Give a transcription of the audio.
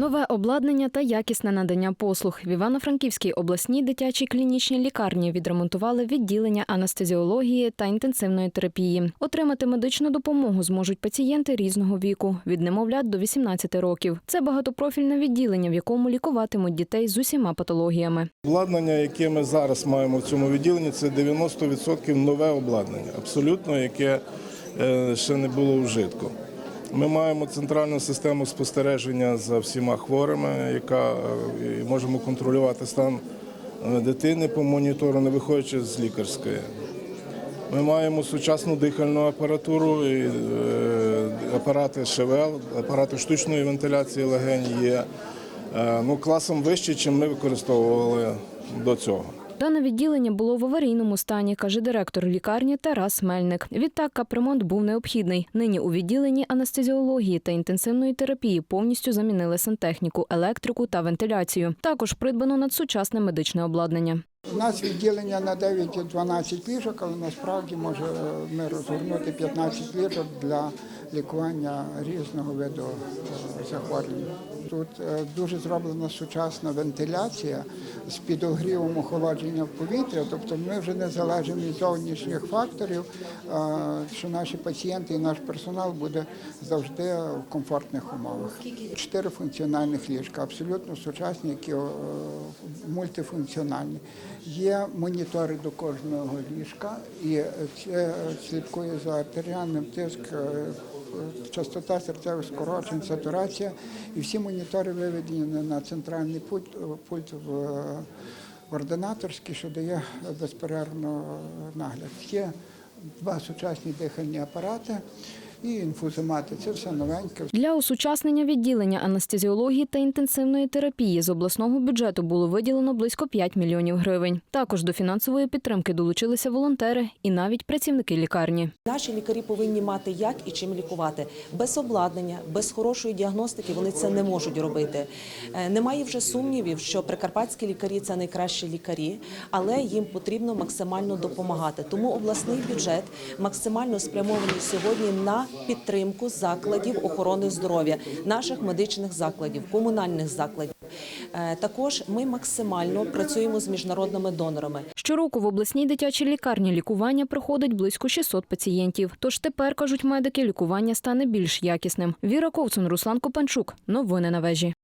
Нове обладнання та якісне надання послуг в Івано-Франківській обласній дитячій клінічній лікарні відремонтували відділення анестезіології та інтенсивної терапії. Отримати медичну допомогу зможуть пацієнти різного віку від немовлят до 18 років. Це багатопрофільне відділення, в якому лікуватимуть дітей з усіма патологіями. Обладнання, яке ми зараз маємо в цьому відділенні, це 90% нове обладнання, абсолютно яке е, ще не було вжитку. Ми маємо центральну систему спостереження за всіма хворими, яка е, можемо контролювати стан е, дитини по монітору, не виходячи з лікарської. Ми маємо сучасну дихальну апаратуру, і, е, апарати ШВЛ, апарати штучної вентиляції легень є ну, класом вище, чим ми використовували до цього. Дане відділення було в аварійному стані, каже директор лікарні Тарас Мельник. Відтак капремонт був необхідний. Нині у відділенні анестезіології та інтенсивної терапії повністю замінили сантехніку, електрику та вентиляцію. Також придбано надсучасне медичне обладнання. У нас відділення на 9-12 ліжок, але насправді може е, ми розгорнути 15 ліжок для лікування різного виду е, захворювань. Тут е, дуже зроблена сучасна вентиляція з підогрівом охолодження повітря, тобто ми вже не залежимо від зовнішніх факторів, що наші пацієнти і наш персонал буде завжди в комфортних умовах. Чотири функціональних ліжка, абсолютно сучасні, які мультифункціональні. Є монітори до кожного ліжка, і це слідкує за артеріальним тиск, е, частота серцевих скорочень, сатурація. І всі монітори виведені на- центральний пульт, пульт в, ординаторський, що дає безперервно нагляд. Є два сучасні дихальні апарати і інфузомати. Це все новеньке. Для осучаснення відділення анестезіології та інтенсивної терапії з обласного бюджету було виділено близько 5 мільйонів гривень. Також до фінансової підтримки долучилися волонтери і навіть працівники лікарні. Наші лікарі повинні мати як і чим лікувати. Без обладнання, без хорошої діагностики вони це не можуть робити. Е, Немає вже сумнівів, що прикарпатські лікарі це найкращі лікарі, але їм потрібно максимально допомагати. Тому обласний бюджет максимально спрямований сьогодні на підтримку закладів охорони здоров'я, наших медичних закладів, комунальних закладів. Е, Також ми максимально працюємо з міжнародними донорами. Щороку в обласній дитячій лікарні лікування проходить близько 600 пацієнтів. Тож тепер, кажуть медики, лікування стане більш якісним. Віра Ковцун, Руслан Копанчук. Новини на вежі.